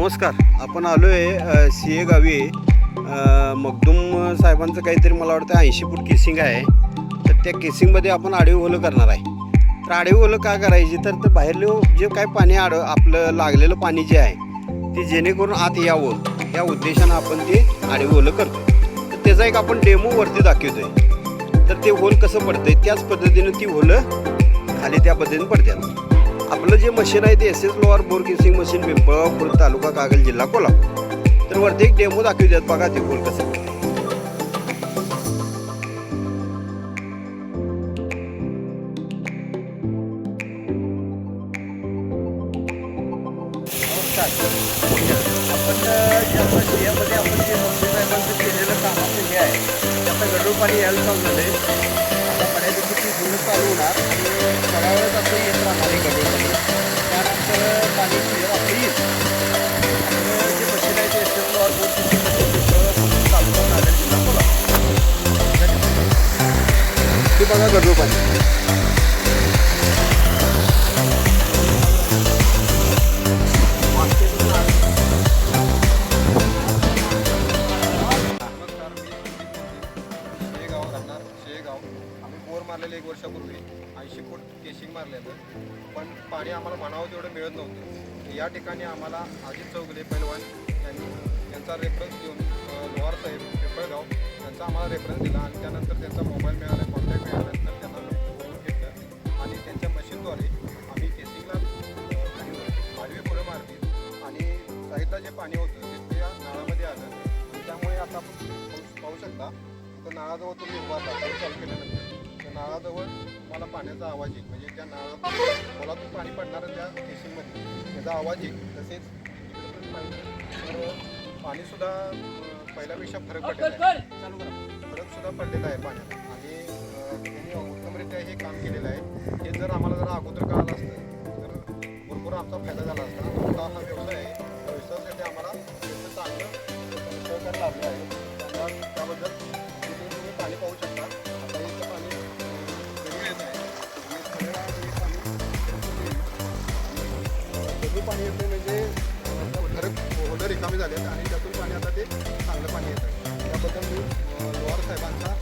नमस्कार. आपण आलो आहे सी ए गावी. अ, मगदूम साहेबांचं काहीतरी मला वाटतं ऐंशी फूट केसिंग आहे. तर त्या केसिंगमध्ये आपण आडवी ओलं करणार आहे. तर आडवी ओलं का करायची? तर ते बाहेरलं जे काय पाणी आड आपलं लागलेलं पाणी जे आहे ते जेणेकरून आत यावं. या उद्देशानं आपण ते आडवी ओलं करतो तर त्याचा एक आपण डेमो वरती दाखवतोय. तर ते होल कसं पडतंय? त्याच पद्धतीनं ती होलं खाली त्या पद्धतीनं पडतात आपलं जे मशीन आहे ते S S lower bore casing machine Pimplapur taluka Kagal जिल्हा कोल्हापूर. तर वरती एक डेमो दाखवू देत बघा ते बोल कसं पडतंय. नमस्कार. आपण पाणी यायला चालू झाले आता बऱ्यापैकी ती धुणं चालू होणार. शेगाव आम्ही बोर मारलेलं एक वर्षापूर्वी. ऐंशी फूट केशिंग मारलेलं. पण पाणी आम्हाला म्हणावं तेवढं मिळत नव्हतं. या ठिकाणी आम्हाला अजित चौगले पैलवान यांनी यांचा रेफरन्स घेऊन अ, लोहार साहेब त्यांचा आम्हाला रेफरन्स दिला आणि त्यानंतर त्यांचा मोबाईल मिळाला कॉन्टॅक्ट मिळाल्यानंतर त्यांना बोलून घेतलं. आणि त्यांच्या मशीनद्वारे आम्ही केसिंगला अ, आडवी पुढे मारली. आणि साईडला जे पाणी होतं ते त्या नाळामध्ये आलं. त्यामुळे आता आपण पाहू पाहू शकता तर नाळाजवळ तुम्ही उभा आता चालू केल्यानंतर. त्या नाळाजवळ मला पाण्याचा आवाज येईल. म्हणजे त्या नाळात खोलातून पाणी पडणारं त्या केसिंगमध्ये त्याचा आवाज येईल. तसेच तर पाणीसुद्धा पहिल्यापेक्षा फरक पडलेला आहे. फरक सुद्धा पडलेला आहे पाण्यात. आणि अं, त्यांनी उत्तमरित्या हे काम केलेलं आहे. हे जर आम्हाला जर अगोदर कळालं असतं तर भरपूर आमचा फायदा झाला असता. हा व्यवसाय आहे. त्या व्यवसायासाठी आम्हाला त्याचं चांगलं सहकार्य लाभलं आहे. त्याबद्दल तिथे तुम्ही पाणी पाहू शकता आता इथं पाणी अं, कमी येत आहे. आणि सगळ्या वेळी पाणी अं, कमी पाणी येतं रिकामी झाले आहेत आणि त्यातून पाणी आता ते चांगलं पाणी येतं त्याबद्दल मी लोहार साहेबांचा